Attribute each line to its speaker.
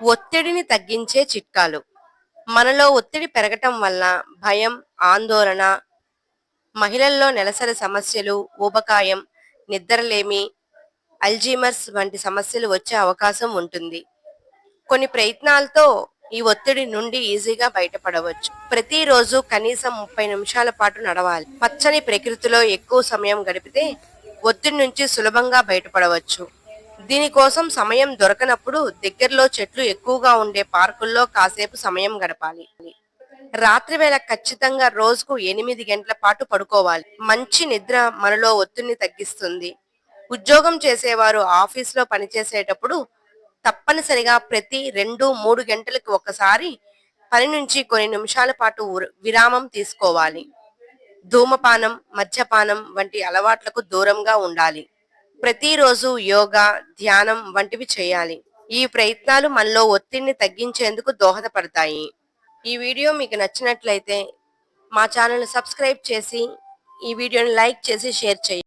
Speaker 1: ఒత్తిడిని తగ్గించే చిట్కాలు. మనలో ఒత్తిడి పెరగటం వల్ల భయం ఆందోళన మహిళల్లో నెలసరి సమస్యలు ఊబకాయం నిద్రలేమి అల్జీమర్స్ వంటి సమస్యలు వచ్చే అవకాశం ఉంటుంది. కొన్ని ప్రయత్నాలతో ఈ ఒత్తిడి నుండి ఈజీగా బయటపడవచ్చు. ప్రతిరోజు కనీసం ముప్పై నిమిషాల పాటు నడవాలి. పచ్చని ప్రకృతిలో ఎక్కువ సమయం గడిపితే ఒత్తిడి నుంచి సులభంగా బయటపడవచ్చు. దీనికోసం సమయం దొరకనప్పుడు దగ్గరలో చెట్లు ఎక్కువగా ఉండే పార్కుల్లో కాసేపు సమయం గడపాలి. రాత్రి వేళ ఖచ్చితంగా రోజుకు ఎనిమిది గంటల పాటు పడుకోవాలి. మంచి నిద్ర మనలో ఒత్తిడిని తగ్గిస్తుంది. ఉద్యోగం చేసేవారు ఆఫీస్లో పనిచేసేటప్పుడు తప్పనిసరిగా ప్రతి రెండు మూడు గంటలకు ఒకసారి పని నుంచి కొన్ని నిమిషాల పాటు విరామం తీసుకోవాలి. ధూమపానం మద్యపానం వంటి అలవాట్లకు దూరంగా ఉండాలి. ప్రతిరోజు యోగా ధ్యానం వంటివి చేయాలి. ఈ ప్రయత్నాలు మనలో ఒత్తిడిని తగ్గించేందుకు దోహదపడతాయి. ఈ వీడియో మీకు నచ్చినట్లయితే మా ఛానల్ సబ్స్క్రైబ్ చేసి ఈ వీడియోని లైక్ చేసి షేర్ చేయండి.